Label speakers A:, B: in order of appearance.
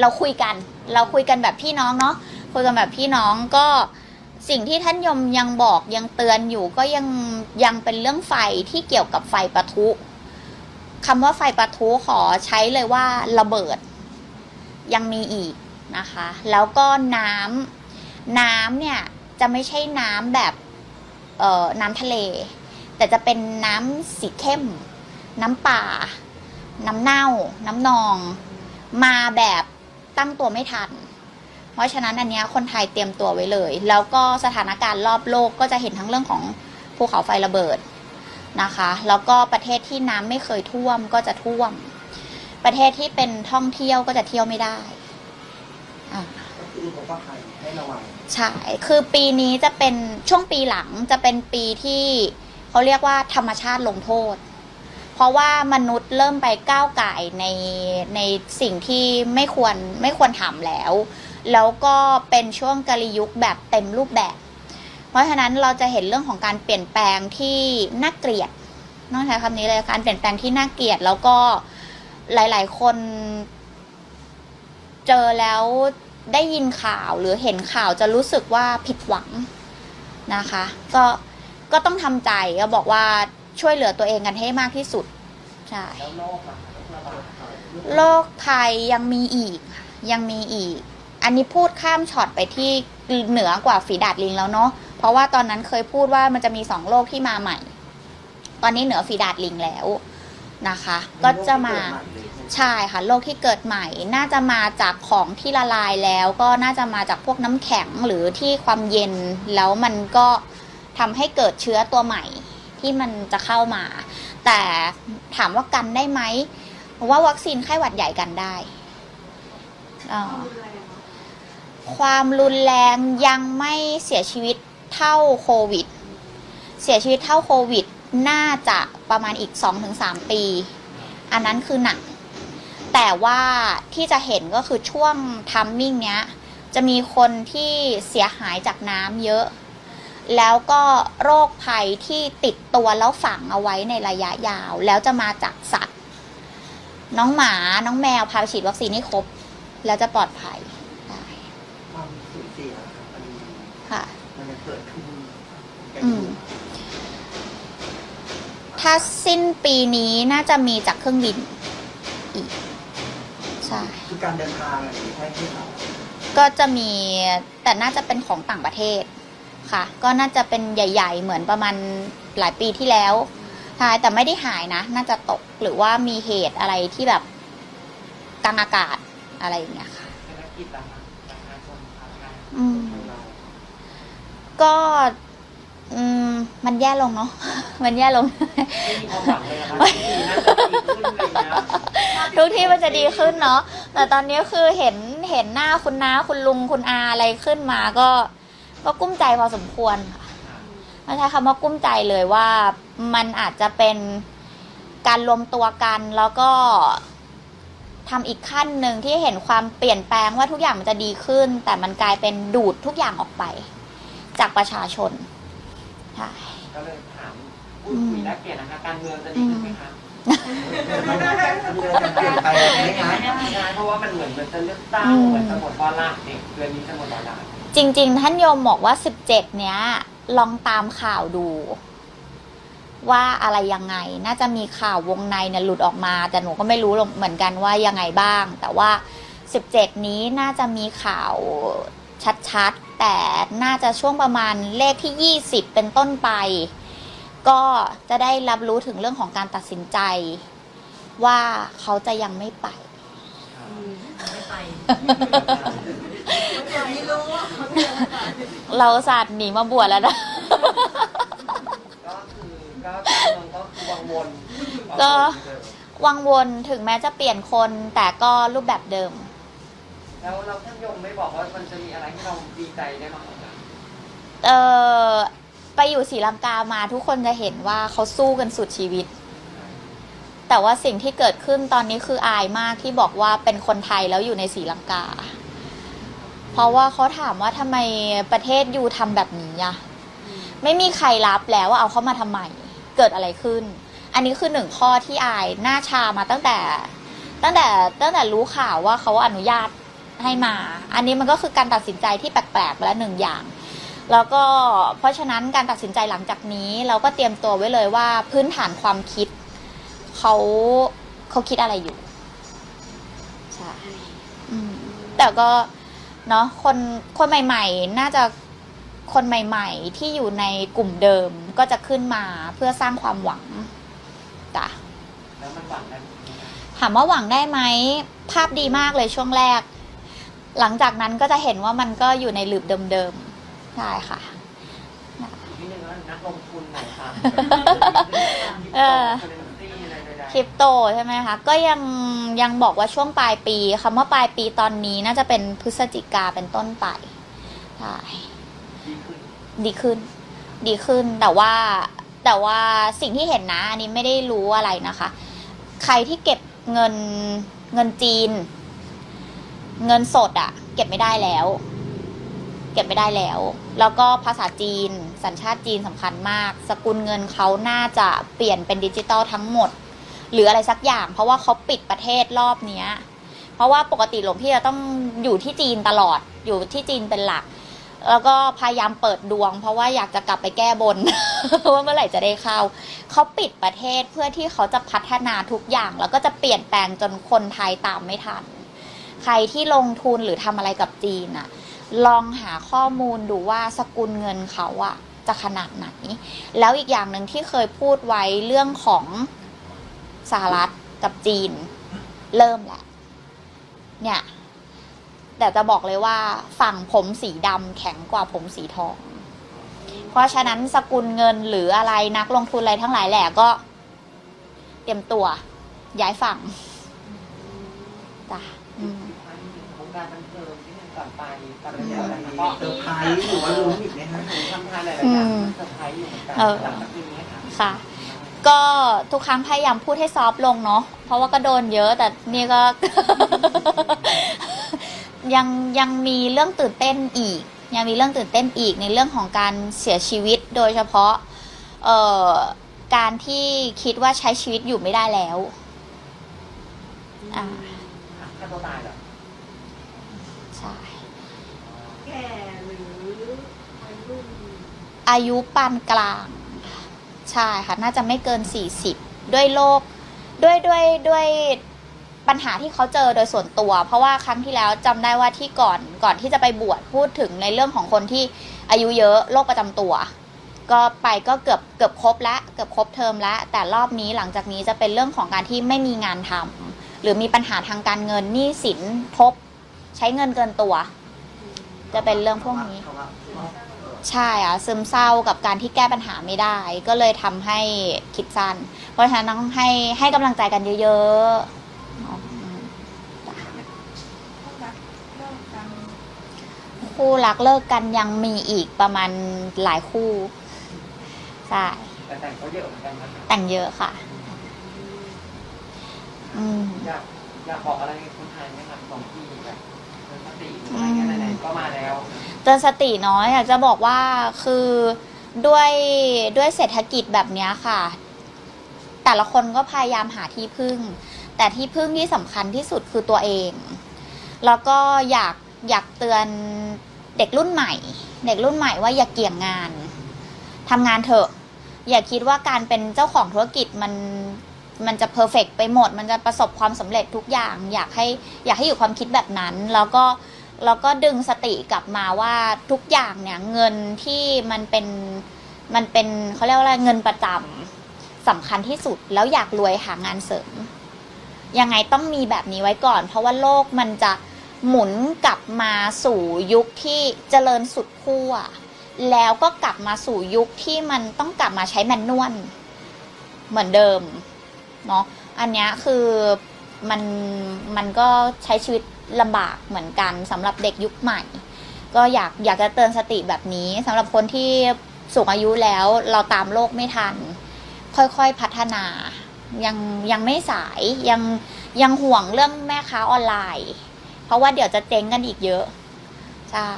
A: เราคุยกัน เราคุยกันแบบพี่น้องเนาะคุยกันแบบพี่น้องก็สิ่งที่ท่านยมยังบอกยังเตือนอยู่ก็ยังยังเป็นเรื่องไฟที่เกี่ยวกับไฟปะทุคำว่าไฟปะทุขอใช้เลยว่าระเบิด ยังมีอีกนะคะ แล้วก็น้ำน้ำเนี่ยจะไม่ใช่น้ำแบบเอ่อน้ำทะเล แต่จะเป็นน้ำสีเข้ม น้ำป่า น้ำเน่า น้ำนอง มาแบบ ตั้งตัวไม่ทัน เพราะฉะนั้นอันเนี้ยคนไทยเตรียมตัวไว้เลย แล้วก็สถานการณ์รอบโลกก็จะเห็นทั้งเรื่องของภูเขาไฟระเบิดนะคะ แล้วก็ประเทศที่น้ำไม่เคยท่วมก็จะท่วม ประเทศที่เป็นท่องเที่ยวก็จะเที่ยวไม่ได้อ่า
B: ก็คือผมว่าใครให้ระวัง
A: ใช่ คือปีนี้จะเป็นช่วงปีหลังจะเป็นปีที่เขาเรียกว่าธรรมชาติลงโทษ เพราะว่ามนุษย์เริ่มไปก้าวไก่ในในสิ่งที่ไม่ควรไม่ควรทำแล้ว แล้วก็เป็นช่วงกาลยุคแบบเต็มรูปแบบ เพราะฉะนั้นเราจะเห็นเรื่องของการเปลี่ยนแปลงที่น่าเกลียดต้องใช้คำนี้เลยการเปลี่ยนแปลงที่น่าเกลียดแล้วก็หลาย ๆ คนเจอแล้วได้ยินข่าวหรือเห็นข่าวจะรู้สึกว่าผิดหวังนะคะ ก็ก็ต้องทำใจก็บอกว่า ช่วยเหลือตัวเองกันให้มากที่สุดใช่
B: แล้วโรคอะโรคระบาดอะไร
A: โรคภัยยังมีอีกค่ะยังมีอีก อันนี้พูดข้ามช็อตไปที่เหนือกว่าฝีดาดลิงแล้วเนาะเพราะว่าตอนนั้นเคยพูดว่ามันจะมีสองโรคที่มาใหม่ ตอนนี้เหนือฝีดาดลิงแล้วนะคะ ก็จะมาใช่ค่ะโรคที่เกิดใหม่น่าจะมาจากของที่ละลายแล้ว ก็น่าจะมาจากพวกน้ำแข็งหรือที่ความเย็นแล้วมันก็ทำให้เกิดเชื้อตัวใหม่ ที่มันจะเข้ามา แต่ถามว่ากันได้ไหมว่าวัคซีนไข้หวัดใหญ่กันได้ความรุนแรงยังไม่เสียชีวิตเท่าโควิด เสียชีวิตเท่าโควิด น่าจะประมาณอีก 2-3 ปี อันนั้นคือหนัก แต่ว่าที่จะเห็นก็คือช่วงทัมมิ่งเนี้ย จะมีคนที่เสียหายจากน้ำเยอะ แล้วก็โรคภัยที่ติดตัวแล้วฝังเอาไว้ในระยะยาว แล้วจะมาจากสัตว์ น้องหมาน้องแมวพาไปฉีดวัคซีนให้ครบ แล้วจะปลอดภัยได้
B: ความสูญเสียครับมัน
A: ค่ะ
B: มันจะเกิดขึ้นกัน
A: อื
B: อยู่
A: มถ้าสิ้นปีนี้น่าจะมีจากเครื่องบินอีกใช่
B: คือการเดินทางอะไรใช่ที่เรา
A: ก็จะมีแต่น่าจะเป็นของต่างประเทศ ค่ะ ก็น่าจะเป็นใหญ่ ๆ เหมือนประมาณหลายปีที่แล้วใช่แต่ไม่ได้หายนะ น่าจะตกหรือว่ามีเหตุอะไรที่แบบกลางอากาศอะไรอย่างเงี้ยค่ะ
C: เศรษฐกิจอะค่ะประชาชนชาวไทย
A: อืม
B: ของเรา
A: ก็อืมมันแย่ลงเนาะ มันแย่ลง
C: ไม่มีความหวังเลยนะคะที่น่าจะดีขึ้นอะไรเงี้ย
A: ทุกที่มันจะดีขึ้นเนาะ แต่ตอนนี้คือเห็นเห็นหน้าคุณน้าคุณลุงคุณอาอะไรขึ้นมาก็ ก็กุ้มใจพอสมควรค่ะไม่ใช้คำว่ากุ้มใจเลยว่ามันอาจจะเป็นการรวมตัวกันแล้วก็ทำอีกขั้นหนึ่งที่เห็นความเปลี่ยนแปลงว่าทุกอย่างมันจะดีขึ้น แต่มันกลายเป็นดูดทุกอย่างออกไป จากประชาชนใช่
C: ก็เลยถามพูดคุยแลกเปลี่ยนนะคะการเมืองจะดีขึ้นไหมคะ
B: มีอะไรจะเปลี่ยนไปไหมคะ
C: ใช่เพราะว่ามันเหมือนมันจะเลือกตั้งเหมือนจะหมดวาระเด็กเดือนนี้จะหมดวาระ
A: จริง ๆ ท่านโยมบอกว่าสิบเจ็ดเนี้ย ลองตามข่าวดู ว่าอะไรยังไง น่าจะมีข่าววงในเนี่ยหลุดออกมา แต่หนูก็ไม่รู้เหมือนกันว่ายังไงบ้าง แต่ว่าสิบเจ็ดนี้น่าจะมีข่าวชัดๆ แต่น่าจะช่วงประมาณเลขที่ยี่สิบเป็นต้นไป ก็จะได้รับรู้ถึงเรื่องของการตัดสินใจ ว่าเขาจะยังไม่ไป
D: ไม่ไป
A: เราศาสตร์หนีมาบวชแล้วนะ
C: ก็คือก็การเมืองก็คือวังวน
A: ก็ วังวนถึงแม้จะเปลี่ยนคนแต่ก็รูปแบบเดิม
C: แล้วเราท่านยมไม่บอกว่ามันจะมีอะไรให้เราดีใจได้บ้างคะ
A: เออไปอยู่ศรีลังกามาทุกคนจะเห็นว่าเขาสู้กันสุดชีวิต แต่ว่าสิ่งที่เกิดขึ้นตอนนี้คืออายมากที่บอกว่าเป็นคนไทยแล้วอยู่ในศรีลังกาเพ ราะว่าเขาถามว่าทำไมประเทศยูทำแบบนี้อะไม่มีใครรับแล้วว่าเอาเขามาทำไม เกิดอะไรขึ้น อันนี้คือหนึ่งข้อที่อายหน้าชามาตั้งแต่ ตั้งแต่ตั้งแต่รู้ข่าวว่าเขาอนุญาตให้มา อันนี้มันก็คือการตัดสินใจที่แปลกๆไปแล้วหนึ่งอย่าง แล้วก็เพราะฉะนั้นการตัดสินใจหลังจากนี้เราก็เตรียมตัวไว้เลยว่าพื้นฐานความคิดเขาเขาคิดอะไรอยู่ใช่อืมแต่ก็ เนาะคนคนใหม่ๆ น่าจะคนใหม่ ๆ ที่อยู่ในกลุ่มเดิมก็จะขึ้นมาเพื่อสร้างความหวังจ้ะ
C: แล้วมันหวังได้ไหม
A: ถามว่าหวังได้ไหมภาพดีมากเลยช่วงแรก หลังจากนั้นก็จะเห็นว่ามันก็อยู่ในหลืบเดิมๆใช่ค่ะ
C: นิดนึงว่านักลงทุนไหนคะ
A: เออ
C: คเรนซีอะไรใดๆ
A: คริปโตใช่ไหมคะ ก็ยังยังบอกว่าช่วงปลายปีคำว่าปลายปีตอนนี้น่าจะเป็นพฤศจิกาเป็นต้นไปใช่
C: ดีขึ้น
A: ดีขึ้นดีขึ้นแต่ว่าแต่ว่าสิ่งที่เห็นนะอันนี้ไม่ได้รู้อะไรนะคะ ใครที่เก็บเงินเงินจีน เงินสดอะ เก็บไม่ได้แล้ว เก็บไม่ได้แล้ว แล้วก็ภาษาจีน สัญชาติจีนสำคัญมาก สกุลเงินเขาน่าจะเปลี่ยนเป็นดิจิตอลทั้งหมด หรืออะไรสักอย่าง เพราะว่าเขาปิดประเทศรอบเนี้ย เพราะว่าปกติหลวงพี่จะต้องอยู่ที่จีนตลอดอยู่ที่จีนเป็นหลัก แล้วก็พยายามเปิดดวง เพราะว่าอยากจะกลับไปแก้บนว่าเมื่อไหร่จะได้เข้าเขาปิดประเทศเพื่อที่เขาจะพัฒนาทุกอย่าง แล้วก็จะเปลี่ยนแปลงจนคนไทยตามไม่ทัน ใครที่ลงทุนหรือทำอะไรกับจีนอะลองหาข้อมูลดูว่าสกุลเงินเขาอะจะขนาดไหน แล้วอีกอย่างหนึ่งที่เคยพูดไว้เรื่องของ สหรัฐกับจีน เริ่มแหละ เนี่ยแต่จะบอกเลยว่าฝั่งผมสีดำแข็งกว่าผมสีทอง เพราะฉะนั้นสกุลเงินหรืออะไรนักลงทุนอะไรทั้งหลายแหละก็ เตรียมตัว ย้ายฝั่งจ้ะอืม
C: วงการบันเทิงที่มันก่อนไปตอน
B: มี
C: นี้
B: อะไร
C: แล้วก็
B: เซอร์ไพรส์หรือว่าลุ้นอีกไหมฮะ
C: หนูทำงานหลายๆอย่างมันเซอร์ไพรส์อยู่เหมือนกัน
A: เออ
C: หลังจากนี้ค่ะ
A: ค่ะ ก็ทุกครั้งพยายามพูดให้ซอฟต์ลงเนาะเพราะว่าก็โดนเยอะ แต่นี่ก็ ยังยังมีเรื่องตื่นเต้นอีก ยังมีเรื่องตื่นเต้นอีกในเรื่องของการเสียชีวิตโดยเฉพาะ เอ่อการที่คิดว่าใช้ชีวิตอยู่ไม่ได้แล้ว อ่า
C: ฆ่าตัวตายเหรอ
A: ใช่
D: แก่หรือวัยรุ่น
A: อายุปานกลาง ใช่ค่ะ น่าจะไม่เกิน 40 ด้วยโรคด้วยด้วยด้วยปัญหาที่เขาเจอโดยส่วนตัว เพราะว่าครั้งที่แล้วจำได้ว่าที่ก่อนก่อนที่จะไปบวชพูดถึงในเรื่องของคนที่อายุเยอะโรคประจำตัว ก็ไปก็เกือบเกือบครบแล้วเกือบครบเทอมแล้วแต่รอบนี้หลังจากนี้จะเป็นเรื่องของการที่ไม่มีงานทำหรือมีปัญหาทางการเงินหนี้สินทบ ใช้เงินเกินตัว จะเป็นเรื่องพวกนี้ ใช่อะซึมเศร้ากับการที่แก้ปัญหาไม่ได้ ก็เลยทำให้คิดสั้น เพราะฉะนั้นต้องให้ให้กำลังใจกันเยอะๆเนาะอืมจ้ะคู่รักเลิกกันยังมีอีกประมาณหลายคู่ใช่
C: แต่แต่งก็เยอะเหมือนกันนะ
A: แต่งเยอะค่ะ อืม
C: อยากอยากบอกอะไรคนไทยไหมครับสองที่แบบ อนสติหรือะไรเงี้ยไหนๆก็มาแล้ว
A: เตือนสติน้อยอยากจะบอกว่าคือด้วยด้วยเศรษฐกิจแบบเนี้ยค่ะ แต่ละคนก็พยายามหาที่พึ่ง แต่ที่พึ่งที่สำคัญที่สุดคือตัวเอง แล้วก็อยากอยากเตือนเด็กรุ่นใหม่ เด็กรุ่นใหม่ว่าอย่าเกี่ยงงานทำงานเถอะ อย่าคิดว่าการเป็นเจ้าของธุรกิจมัน มันจะเพอร์เฟกไปหมด มันจะประสบความสำเร็จทุกอย่าง อยากให้อยากให้อยู่ความคิดแบบนั้น แล้วก็แล้วก็ดึงสติกลับมาว่าทุกอย่างเนี่ยเงินที่มันเป็นมันเป็นเขาเรียกว่าอะไรเงินประจำสำคัญที่สุด แล้วอยากรวยหางานเสริม ยังไงต้องมีแบบนี้ไว้ก่อน เพราะว่าโลกมันจะหมุนกลับมาสู่ยุคที่เจริญสุดขั้วแล้วก็กลับมาสู่ยุคที่มันต้องกลับมาใช้แมนนวลเหมือนเดิม เนาะอันเนี้ยคือมันมันก็ใช้ชีวิตลำบากเหมือนกันสำหรับเด็กยุคใหม่ ก็อยากอยากจะเตือนสติแบบนี้สำหรับคนที่สูงอายุแล้วเราตามโลกไม่ทัน ค่อยๆพัฒนายังยังไม่สายยังยังห่วงเรื่องแม่ค้าออนไลน์ เพราะว่าเดี๋ยวจะเจ๊งกันอีกเยอะ ใช่